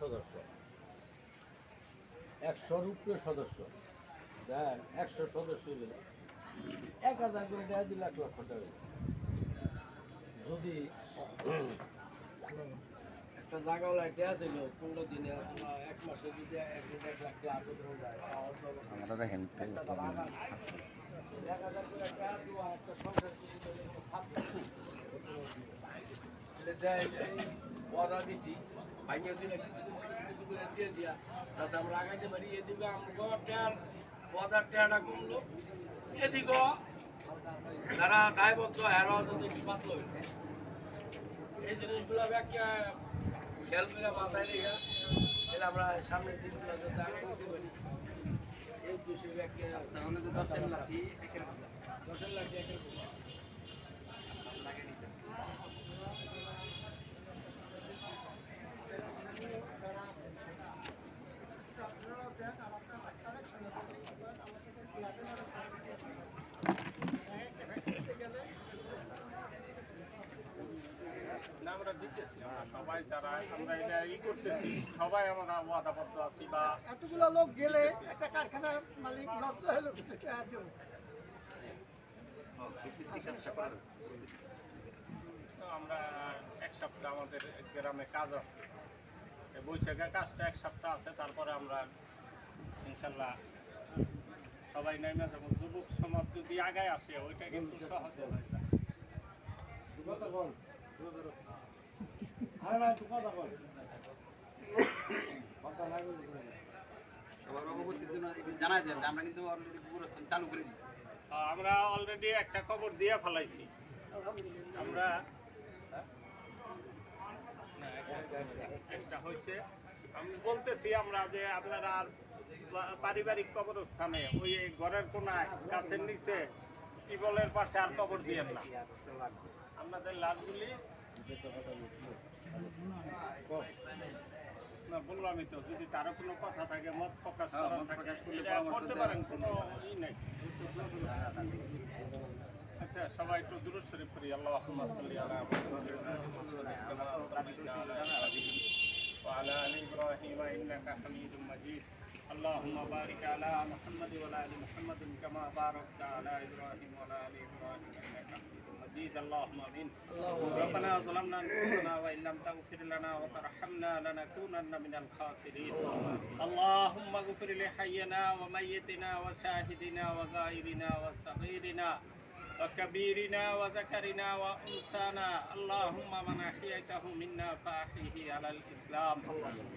সদস্য। একশো রুপিও সদস্য। দেন একশো সদস্য হলে এক হাজার করে দেয় দুই লাখ লক্ষ টাকা যদি একটা জায়গা ওলা দেওয়া দিল পনেরো দিনে এক মাসে যদি এক দেড় লাখ টাকা আবেদন যায় আমরা দেখেন একটা বাগান আছে। এক হাজার করে টাকা দেওয়া একটা সংসার যদি একটা যাই এই দিছি। ভাইয়া দিলে কিছু কিছু কিছু কিছু করে দিয়ে দিয়া। যাতে আমরা আগাইতে পারি। এদিকে আমরা টেয়ার ওয়াদার টেয়ারটা কমলো। এদিকে যারা দায়বদ্ধ হেরা যদি পাতল হইবে এই জিনিসগুলো ব্যাখ্যা খেয়াল করে মাথায় রেখে তাহলে আমরা সামনের দিনগুলো যাতে আগাইতে পারি। এই উদ্দেশ্যে ব্যাখ্যা তাহলে তো দশের লাঠি একের দশের লাঠি একের দিতেছি আমরা সবাই যারা আমরা এটা ই করতেছি সবাই আমরা ওয়াদাবদ্ধ আছি বা এতগুলো লোক গেলে একটা কারখানার মালিক লজ্জা হলো কিছু দেবো আমরা এক সপ্তাহ আমাদের গ্রামে কাজ আছে। বৈশাখের কাজটা এক সপ্তাহ আছে তারপরে আমরা ইনশাল্লাহ সবাই নেমে যাব যুবক সমাজ যদি আগায় আসে ওইটা কিন্তু সহজে হয়ে যায়। আমরা অলরেডি অলরেডি একটা খবর দিয়ে ফেলাইছি আমরা হ্যাঁ? একটা হয়েছে আমি বলতেছি আমরা যে আপনারা আর পারিবারিক কবরস্থানে ওই ঘরের কোনায়, গাছের নিচে টিবলের পাশে আর কবর দিয়েন না আপনাদের লাশগুলি না বললামই তো যদি কারো কোনো কথা থাকে মত প্রকাশ হ্যাঁ, করার মত থাকে প্রকাশ করলে এটা পরামর্শ করতে দেওয়া পারেন হচ্ছে। কোনো ই নাই আচ্ছা সবাই একটু দূর শরীফ করি আল্লাহ সাল্লি আলা وعلى آل إبراهيم إنك حميد مجيد اللهم بارك على محمد وعلى آل محمد كما باركت على إبراهيم وعلى آل إبراهيم إنك مجيد اللهم آمين. ربنا ظلمنا أنفسنا وإن لم تغفر لنا وترحمنا لنكونن من الخاسرين. اللهم اغفر لحينا وميتنا وشاهدنا وغائبنا وصغيرنا وكبيرنا وذكرنا وأنثانا. اللهم من أحييته منا فأحيه على الإسلام.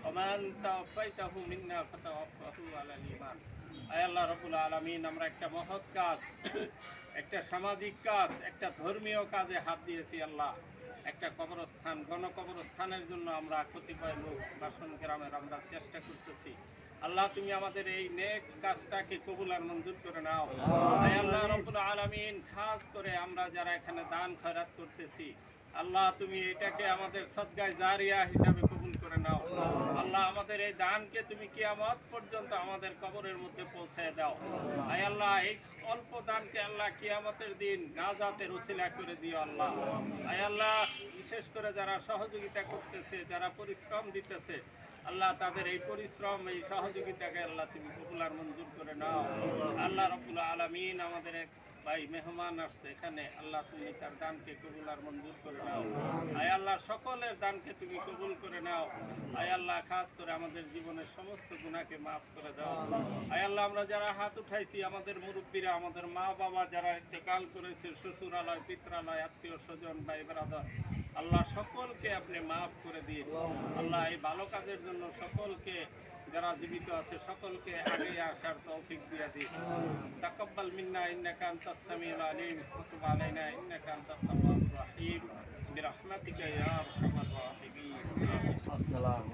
ومن توفيته منا فتوفه على الإيمان. আল্লাহ রবুল আলমিন, আমরা একটা মহৎ কাজ, একটা সামাজিক কাজ, একটা ধর্মীয় কাজে হাত দিয়েছি আল্লাহ। একটা কবরস্থান, গণকবরস্থানের জন্য আমরা কতিপয় লোক বাসন গ্রামের আমরা চেষ্টা করতেছি। আল্লাহ, তুমি আমাদের এই নেক কাজটাকে কবুল আর মঞ্জুর করে নাও। আল্লাহ রব্বুল আলামিন, খাস করে আমরা যারা এখানে দান খয়রাত করতেছি, আল্লাহ, তুমি এটাকে আমাদের সদগায় জারিয়া হিসাবে কবুল করে নাও। আমাদের এই দানকে তুমি কিয়ামত পর্যন্ত আমাদের কবরের মধ্যে পৌঁছে দাও। আয় আল্লাহ, এই অল্প দানকে আল্লাহ কিয়ামতের দিন নাজাতের উসিলা করে দিও আল্লাহ। আয় আল্লাহ, বিশেষ করে যারা সহযোগিতা করতেছে, যারা পরিশ্রম দিতেছে, আল্লাহ তাদের এই পরিশ্রম, এই সহযোগিতাকে আল্লাহ তুমি কবুলার মঞ্জুর করে নাও। আল্লাহ রবুল আলমিন আমাদের এক ভাই মেহমান আসছে এখানে, আল্লাহ তুমি তার দানকে কবুলার মঞ্জুর করে নাও। আয় আল্লাহ, সকলের দানকে তুমি কবুল করে নাও। আয় আল্লাহ, খাস করে আমাদের জীবনের সমস্ত গুণাকে মাফ করে দাও। আয় আল্লাহ, আমরা যারা হাত উঠাইছি, আমাদের মুরব্বীরা, আমাদের মা বাবা যারা ইন্তেকাল করেছে, শ্বশুরালয়, পিত্রালয় আত্মীয় স্বজন ভাই ব্রাদার আল্লাহ সকলকে আপনি মাফ করে দিয়ে আল্লাহ এই ভালো কাজের জন্য সকলকে, যারা জীবিত আছে, সকলকে আগে আসার তৌফিক দিয়ে দিই তাকাব্বাল মিন্না, ইন্নাকা আনতাস সামিউল আলিম। কুতুব আলাইনা, ইন্নাকা আনতাত তাওয়াবুর রহিম। বিরহমাতিকা ইয়া আরহামার রাহিমিন। আসসালাম